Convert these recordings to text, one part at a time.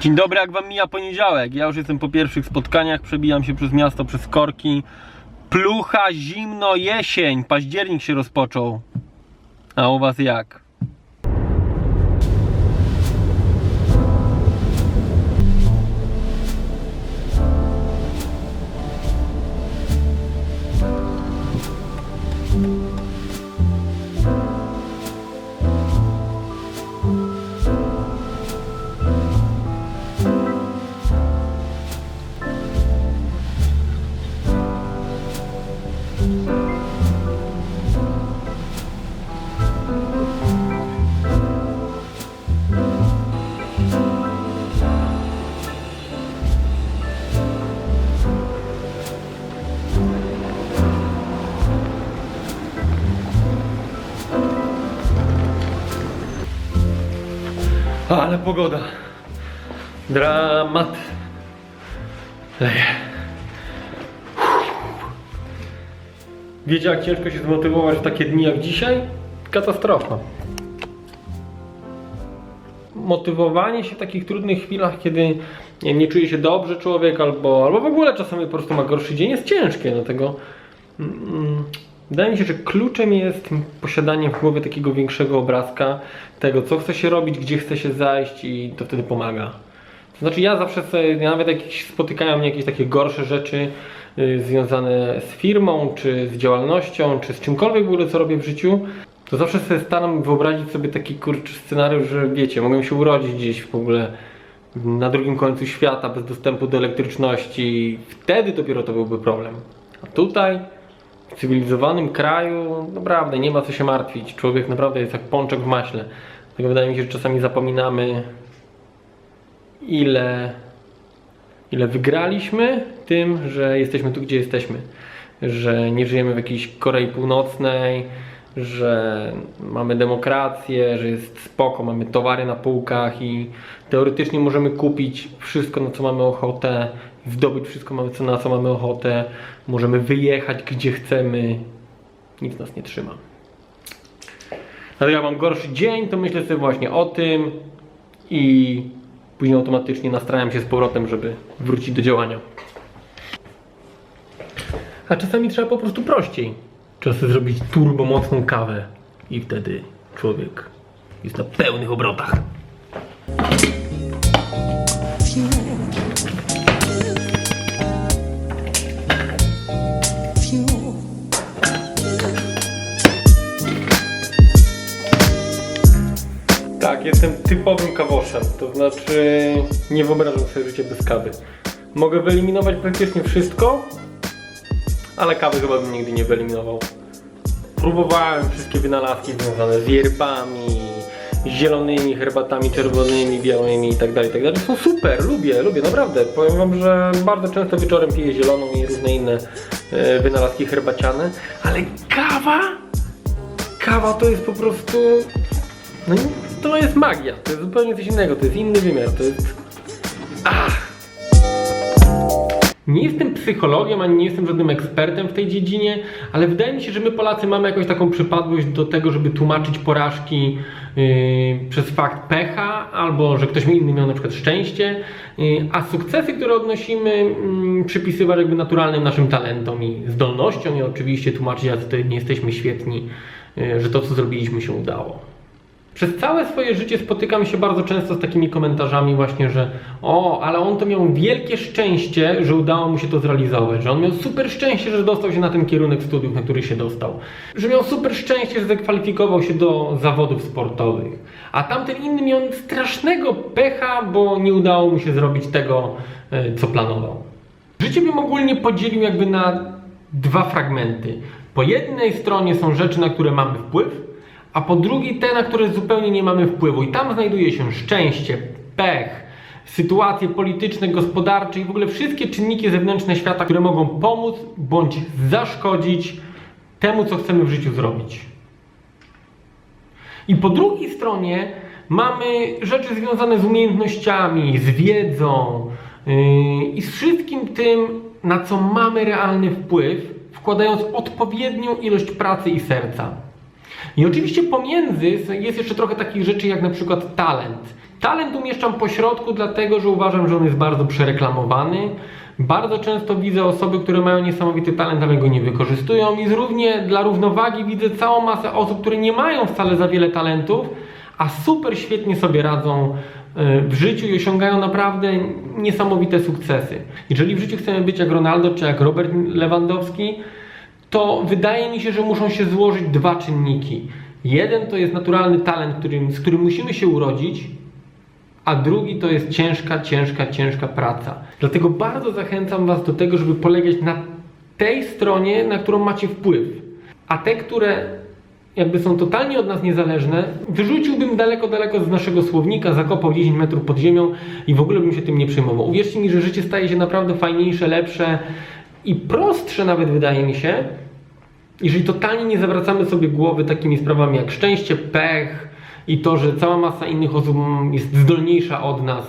Dzień dobry, jak wam mija poniedziałek? Ja już jestem po pierwszych spotkaniach, przebijam się przez miasto, przez korki. Plucha, zimno, jesień, październik się rozpoczął. A u was jak? Ale pogoda. Dramat. Leje. Wiecie jak ciężko się zmotywować w takie dni jak dzisiaj? Katastrofa. Motywowanie się w takich trudnych chwilach, kiedy nie, nie czuje się dobrze człowiek, albo, albo w ogóle czasami po prostu ma gorszy dzień, jest ciężkie. Dlatego mm, wydaje mi się, że kluczem jest posiadanie w głowie takiego większego obrazka tego, co chce się robić, gdzie chce się zajść i to wtedy pomaga. To znaczy ja zawsze sobie, nawet jak spotykają mnie jakieś takie gorsze rzeczy y, związane z firmą, czy z działalnością, czy z czymkolwiek w ogóle co robię w życiu, to zawsze sobie staram wyobrazić sobie taki kurczę scenariusz, że wiecie, mogę się urodzić gdzieś w ogóle na drugim końcu świata bez dostępu do elektryczności. Wtedy dopiero to byłby problem. A tutaj w cywilizowanym kraju naprawdę nie ma co się martwić. Człowiek naprawdę jest jak pączek w maśle. Dlatego wydaje mi się, że czasami zapominamy ile, ile wygraliśmy tym, że jesteśmy tu, gdzie jesteśmy. Że nie żyjemy w jakiejś Korei Północnej, że mamy demokrację, że jest spoko, mamy towary na półkach i teoretycznie możemy kupić wszystko, na co mamy ochotę, zdobyć wszystko, na co- mamy ochotę, możemy wyjechać gdzie chcemy, nic nas nie trzyma. Dlatego jak mam gorszy dzień, to myślę sobie właśnie o tym i później automatycznie nastrajam się z powrotem, żeby wrócić do działania. A czasami trzeba po prostu prościej. Sobie zrobić turbo mocną kawę i wtedy człowiek jest na pełnych obrotach. Jestem typowym kawoszem, to znaczy nie wyobrażam sobie życia bez kawy. Mogę wyeliminować praktycznie wszystko, ale kawy chyba bym nigdy nie wyeliminował. Próbowałem wszystkie wynalazki związane z yerbami, zielonymi herbatami, czerwonymi, białymi itd., itd. Są super, lubię, lubię, naprawdę. Powiem wam, że bardzo często wieczorem piję zieloną i różne inne e, wynalazki herbaciane, ale kawa? Kawa to jest po prostu... No nie, to jest magia, to jest zupełnie coś innego, to jest inny wymiar, to jest... Ach! Nie jestem psychologiem, ani nie jestem żadnym ekspertem w tej dziedzinie, ale wydaje mi się, że my Polacy mamy jakąś taką przypadłość do tego, żeby tłumaczyć porażki yy, przez fakt pecha, albo że ktoś inny miał na przykład szczęście, yy, a sukcesy, które odnosimy, yy, przypisywać jakby naturalnym naszym talentom i zdolnościom i oczywiście tłumaczyć, że nie jesteśmy świetni, yy, że to co zrobiliśmy się udało. Przez całe swoje życie spotykam się bardzo często z takimi komentarzami właśnie, że o, ale on to miał wielkie szczęście, że udało mu się to zrealizować, że on miał super szczęście, że dostał się na ten kierunek studiów, na który się dostał, że miał super szczęście, że zakwalifikował się do zawodów sportowych, a tamten inny miał strasznego pecha, bo nie udało mu się zrobić tego, e, co planował. Życie bym ogólnie podzielił jakby na dwa fragmenty. Po jednej stronie są rzeczy, na które mamy wpływ, a po drugiej te, na które zupełnie nie mamy wpływu. I tam znajduje się szczęście, pech, sytuacje polityczne, gospodarcze i w ogóle wszystkie czynniki zewnętrzne świata, które mogą pomóc bądź zaszkodzić temu, co chcemy w życiu zrobić. I po drugiej stronie mamy rzeczy związane z umiejętnościami, z wiedzą yy, i z wszystkim tym, na co mamy realny wpływ, wkładając odpowiednią ilość pracy i serca. I oczywiście pomiędzy jest jeszcze trochę takich rzeczy jak na przykład talent. Talent umieszczam po środku, dlatego że uważam, że on jest bardzo przereklamowany. Bardzo często widzę osoby, które mają niesamowity talent, ale go nie wykorzystują. I równie dla równowagi widzę całą masę osób, które nie mają wcale za wiele talentów, a super świetnie sobie radzą e, w życiu i osiągają naprawdę niesamowite sukcesy. Jeżeli w życiu chcemy być jak Ronaldo czy jak Robert Lewandowski, to wydaje mi się, że muszą się złożyć dwa czynniki. Jeden to jest naturalny talent, którym, z którym musimy się urodzić, a drugi to jest ciężka, ciężka, ciężka praca. Dlatego bardzo zachęcam Was do tego, żeby polegać na tej stronie, na którą macie wpływ. A te, które jakby są totalnie od nas niezależne, wyrzuciłbym daleko, daleko z naszego słownika, zakopał 10 metrów pod ziemią i w ogóle bym się tym nie przejmował. Uwierzcie mi, że życie staje się naprawdę fajniejsze, lepsze i prostsze nawet wydaje mi się, jeżeli totalnie nie zawracamy sobie głowy takimi sprawami jak szczęście, pech i to, że cała masa innych osób jest zdolniejsza od nas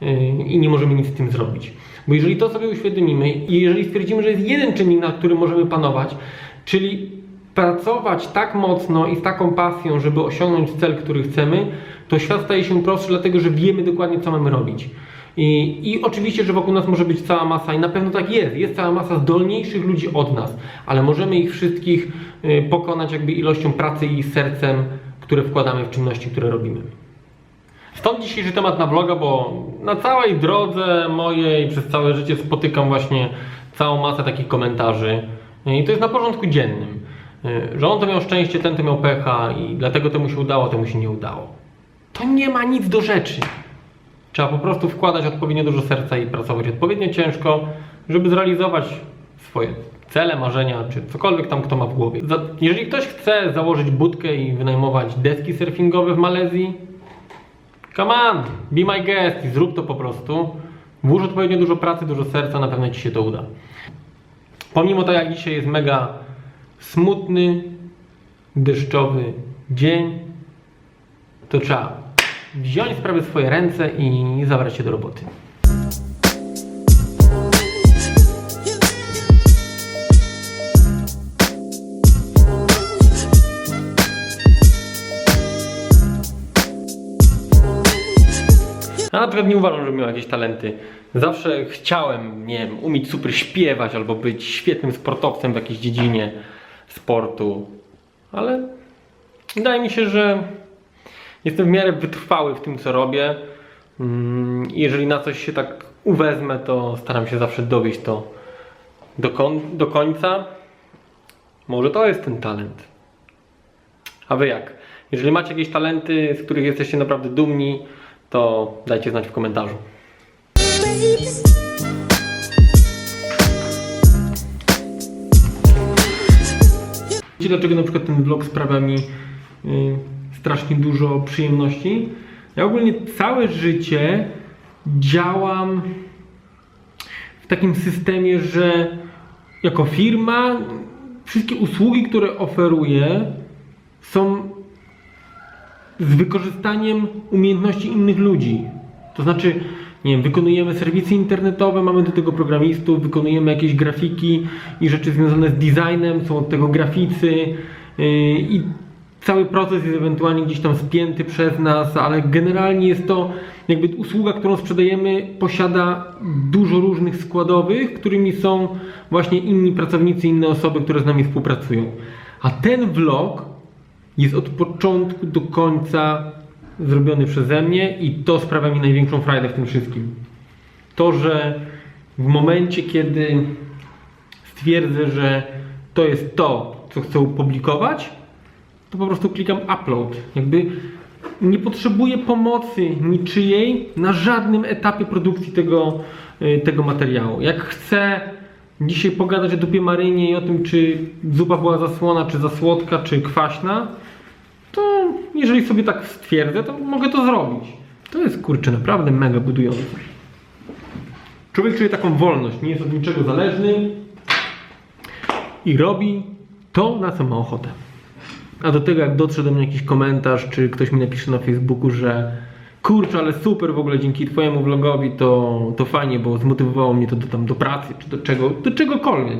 yy, i nie możemy nic z tym zrobić. Bo jeżeli to sobie uświadomimy i jeżeli stwierdzimy, że jest jeden czynnik, nad którym możemy panować, czyli pracować tak mocno i z taką pasją, żeby osiągnąć cel, który chcemy, to świat staje się prostszy, dlatego że wiemy dokładnie, co mamy robić. I, I oczywiście, że wokół nas może być cała masa, i na pewno tak jest, jest cała masa zdolniejszych ludzi od nas, ale możemy ich wszystkich y, pokonać jakby ilością pracy i sercem, które wkładamy w czynności, które robimy. Stąd dzisiejszy temat na vloga, bo na całej drodze mojej przez całe życie spotykam właśnie całą masę takich komentarzy i to jest na porządku dziennym, y, że on to miał szczęście, ten to miał pecha i dlatego temu się udało, temu się nie udało. To nie ma nic do rzeczy. Trzeba po prostu wkładać odpowiednio dużo serca i pracować odpowiednio ciężko, żeby zrealizować swoje cele, marzenia, czy cokolwiek tam kto ma w głowie. Jeżeli ktoś chce założyć budkę i wynajmować deski surfingowe w Malezji, come on, be my guest i zrób to po prostu. Włóż odpowiednio dużo pracy, dużo serca, na pewno Ci się to uda. Pomimo to, jak dzisiaj jest mega smutny, deszczowy dzień, to trzeba wziąć sprawy w swoje ręce i zabrać się do roboty. Ja na przykład nie uważam, że miał jakieś talenty. Zawsze chciałem, nie wiem, umieć super śpiewać albo być świetnym sportowcem w jakiejś dziedzinie sportu, ale wydaje mi się, że jestem w miarę wytrwały w tym, co robię. Mm, Jeżeli na coś się tak uwezmę, to staram się zawsze dowieść to do, do końca. Może to jest ten talent. A wy jak? Jeżeli macie jakieś talenty, z których jesteście naprawdę dumni, to dajcie znać w komentarzu. Dlaczego na przykład ten vlog sprawia mi y, strasznie dużo przyjemności? Ja ogólnie całe życie działam w takim systemie, że jako firma wszystkie usługi, które oferuję są z wykorzystaniem umiejętności innych ludzi. To znaczy, nie wiem, wykonujemy serwisy internetowe, mamy do tego programistów, wykonujemy jakieś grafiki i rzeczy związane z designem, są od tego graficy yy, i cały proces jest ewentualnie gdzieś tam spięty przez nas, ale generalnie jest to jakby usługa, którą sprzedajemy, posiada dużo różnych składowych, którymi są właśnie inni pracownicy, inne osoby, które z nami współpracują. A ten vlog jest od początku do końca zrobiony przeze mnie i to sprawia mi największą frajdę w tym wszystkim. To, że w momencie, kiedy stwierdzę, że to jest to, co chcę opublikować, to po prostu klikam upload. Jakby nie potrzebuję pomocy niczyjej na żadnym etapie produkcji tego, y, tego materiału. Jak chcę dzisiaj pogadać o dupie marynie i o tym, czy zupa była zasłona, czy za słodka, czy kwaśna, to jeżeli sobie tak stwierdzę, to mogę to zrobić. To jest kurczę naprawdę mega budujące. Człowiek czuje taką wolność, nie jest od niczego zależny i robi to, na co ma ochotę. A do tego, jak dotrze do mnie jakiś komentarz, czy ktoś mi napisze na Facebooku, że kurczę, ale super w ogóle dzięki Twojemu vlogowi to, to fajnie, bo zmotywowało mnie to do, tam, do pracy, czy do, czego, do czegokolwiek.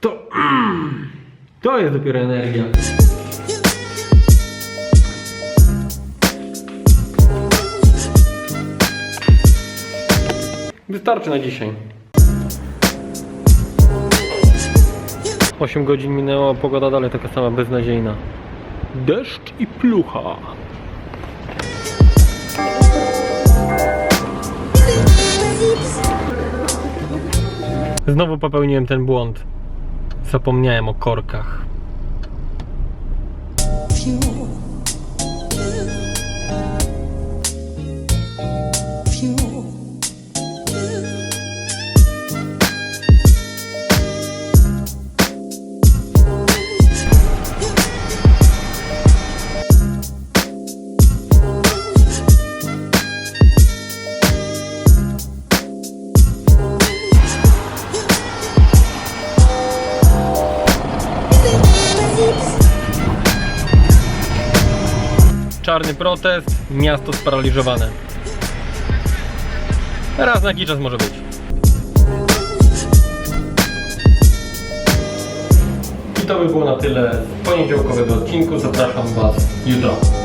To, mm, to jest dopiero energia. Wystarczy na dzisiaj. 8 godzin minęło, pogoda dalej taka sama beznadziejna. Deszcz i plucha. Znowu popełniłem ten błąd. Zapomniałem o korkach. Protest, miasto sparaliżowane. Raz na jakiś czas może być. I to by było na tyle w poniedziałkowego odcinku. Zapraszam Was jutro.